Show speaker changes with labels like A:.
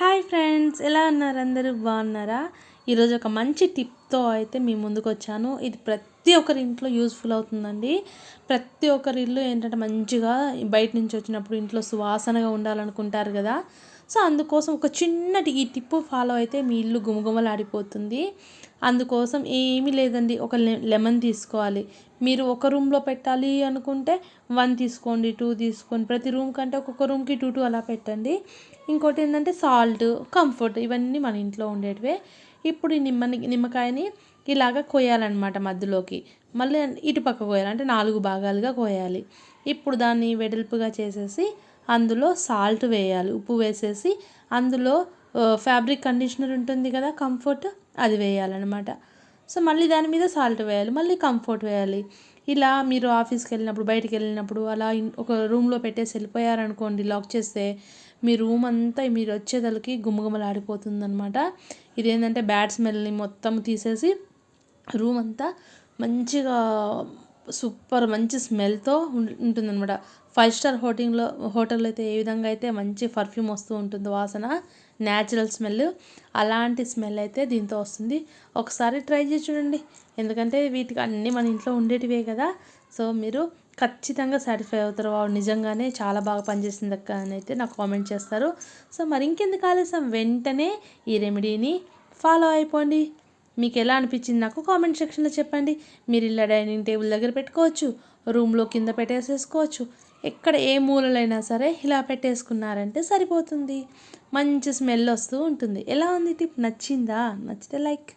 A: Hi friends ఎలా ఉన్నారు అందరూ? బాగున్నారా? ఈరోజు ఒక మంచి టిప్తో అయితే మీ ముందుకు వచ్చాను ఇది ప్రతి ఒక్కరి ఇంట్లో యూస్ఫుల్ అవుతుందండి. ప్రతి ఒక్కరి ఇల్లు ఏంటంటే మంచిగా బయట నుంచి వచ్చినప్పుడు ఇంట్లో సువాసనగా ఉండాలనుకుంటారు కదా. సో అందుకోసం ఒక చిన్నటి ఈ టిప్పు ఫాలో అయితే మీ ఇల్లు గుమగుమలాడిపోతుంది. అందుకోసం ఏమీ లేదండి. ఒక లెమన్ తీసుకోవాలి. మీరు ఒక రూమ్లో పెట్టాలి అనుకుంటే వన్ తీసుకోండి టూ తీసుకోండి. ప్రతి రూమ్ కంటే ఒక్కొక్క రూమ్కి టూ టూ అలా పెట్టండి. ఇంకోటి ఏంటంటే సాల్ట్ కంఫర్ట్ ఇవన్నీ మన ఇంట్లో ఉండేటివే. ఇప్పుడు ఈ నిమ్మ నిమ్మకాయని ఇలాగ కోయాలన్నమాట మధ్యలోకి. మళ్ళీ ఇటుపక్క కోయాలి. అంటే నాలుగు భాగాలుగా కోయాలి. ఇప్పుడు దాన్ని వెడల్పుగా చేసేసి అందులో సాల్ట్ వేయాలి. ఉప్పు వేసేసి అందులో ఫ్యాబ్రిక్ కండిషనర్ ఉంటుంది కదా కంఫర్ట్ అది వేయాలన్నమాట. సో మళ్ళీ దాని మీద సాల్ట్ వేయాలి మళ్ళీ కంఫర్ట్ వేయాలి. ఇలా మీరు ఆఫీస్కి వెళ్ళినప్పుడు బయటికి వెళ్ళినప్పుడు అలా ఒక రూమ్లో పెట్టేసి వెళ్ళిపోయారనుకోండి లాక్ చేస్తే మీ రూమ్ అంతా మీరు వచ్చేదలకి గుమ్మగుమ్మలాడిపోతుంది అనమాట ఇదేంటంటే బ్యాడ్ స్మెల్ని మొత్తం తీసేసి రూమ్ అంతా మంచిగా సూపర్ మంచి స్మెల్తో ఉంటుందన్నమాట. ఫైవ్ స్టార్ హోటల్లో హోటల్లో అయితే ఏ విధంగా అయితే మంచి పర్ఫ్యూమ్ వస్తూ ఉంటుందో వాసన న్యాచురల్ స్మెల్ అలాంటి స్మెల్ అయితే దీంతో వస్తుంది. ఒకసారి ట్రై చేసి చూడండి. ఎందుకంటే వీటికి అన్నీ మన ఇంట్లో ఉండేటివే కదా. సో మీరు ఖచ్చితంగా సాటిస్ఫై అవుతారు. వాడు నిజంగానే చాలా బాగా పనిచేసింది అక్క అని అయితే నాకు కామెంట్ చేస్తారు. సో మరి ఇంకెందుకు ఆలస్యం? వెంటనే ఈ రెమెడీని ఫాలో అయిపోండి. మీకు ఎలా అనిపించింది నాకు కామెంట్ సెక్షన్లో చెప్పండి. మీరు ఇలా డైనింగ్ టేబుల్ దగ్గర పెట్టుకోవచ్చు రూమ్లో కింద పెట్టేసేసుకోవచ్చు. ఎక్కడ ఏ మూలలైనా సరే ఇలా పెట్టేసుకున్నారంటే సరిపోతుంది. మంచి స్మెల్ వస్తూ ఉంటుంది. ఎలా ఉంది టిప్? నచ్చిందా? నచ్చితే లైక్.